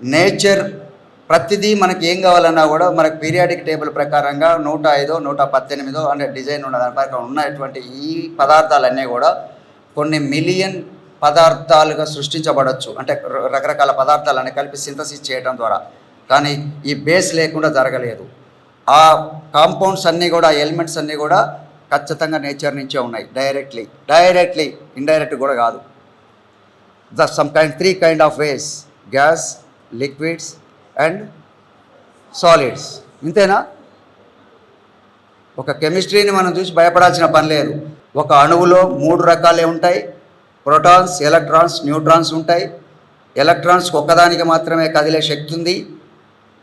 Nature ప్రతిదీ మనకి ఏం కావాలన్నా కూడా మనకు పీరియాడిక్ టేబుల్ ప్రకారంగా నూట ఐదో నూట పద్దెనిమిదో అంటే డిజైన్ ఉన్న దాని ప్రకారం ఉన్నటువంటి ఈ పదార్థాలన్నీ కూడా కొన్ని మిలియన్ పదార్థాలుగా సృష్టించబడవచ్చు అంటే రకరకాల పదార్థాలన్నీ కలిపి సింథసిస్ చేయడం ద్వారా. కానీ ఈ బేస్ లేకుండా జరగలేదు. ఆ కాంపౌండ్స్ అన్నీ కూడా ఎలిమెంట్స్ అన్నీ కూడా ఖచ్చితంగా నేచర్ నుంచే ఉన్నాయి. డైరెక్ట్లీ డైరెక్ట్లీ ఇండైరెక్ట్ కూడా కాదు. The some kind three kind of ways gas liquids and solids ఇంతేనా? ఒక కెమిస్ట్రీని మనం చూసి భయపడాల్సిన పని లేదు. ఒక అణువులో మూడు రకాలే ఉంటాయి. ప్రోటాన్స్ ఎలక్ట్రాన్స్ న్యూట్రాన్స్ ఉంటాయి. ఎలక్ట్రాన్స్ ఒక్కదానికి మాత్రమే కదిలే శక్తి ఉంది.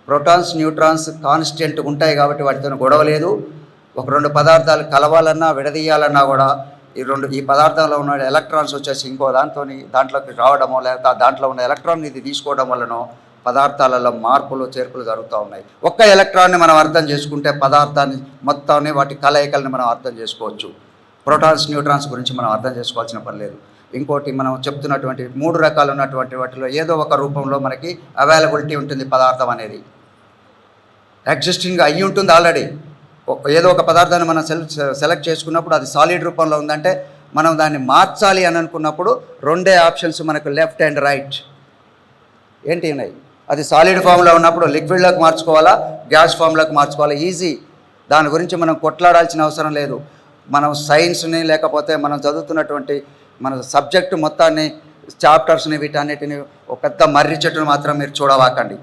ప్రోటాన్స్ న్యూట్రాన్స్ కాన్స్టెంట్ ఉంటాయి కాబట్టి వాటితో గొడవ లేదు. ఒక రెండు పదార్థాలు కలవాలన్నా విడదీయాలన్నా కూడా ఈ రెండు ఈ పదార్థంలో ఉన్న ఎలక్ట్రాన్స్ వచ్చేసి ఇంకో దాంతో దాంట్లోకి రావడమో లేకపోతే దాంట్లో ఉన్న ఎలక్ట్రాన్ ఇది తీసుకోవడం వల్లనో పదార్థాలలో మార్పులు చేర్పులు జరుగుతూ ఉన్నాయి. ఒక్క ఎలక్ట్రాన్ని మనం అర్థం చేసుకుంటే పదార్థాన్ని మొత్తాన్ని వాటి కలయికల్ని మనం అర్థం చేసుకోవచ్చు. ప్రోటాన్స్ న్యూట్రాన్స్ గురించి మనం అర్థం చేసుకోవాల్సిన పని లేదు. ఇంకోటి మనం చెప్తున్నటువంటి మూడు రకాలు ఉన్నటువంటి వాటిలో ఏదో ఒక రూపంలో మనకి అవైలబిలిటీ ఉంటుంది పదార్థం అనేది. ఎగ్జిస్టింగ్ అయ్యి ఉంటుంది ఆల్రెడీ ఏదో ఒక పదార్థాన్ని మనం సెల్ సెలెక్ట్ చేసుకున్నప్పుడు అది సాలిడ్ రూపంలో ఉందంటే మనం దాన్ని మార్చాలి అని అనుకున్నప్పుడు రెండే ఆప్షన్స్ మనకు లెఫ్ట్ అండ్ రైట్. ఏంటి ఉన్నాయి? అది సాలిడ్ ఫామ్లో ఉన్నప్పుడు లిక్విడ్లోకి మార్చుకోవాలా? గ్యాస్ ఫామ్లోకి మార్చుకోవాలా? ఈజీ. దాని గురించి మనం కొట్లాడాల్సిన అవసరం లేదు. మనం సైన్స్ని లేకపోతే మనం చదువుతున్నటువంటి మన సబ్జెక్టు మొత్తాన్ని చాప్టర్స్ని వీటన్నిటిని ఒక పెద్ద మర్రి చెట్టును మాత్రం మీరు చూడవాకండి.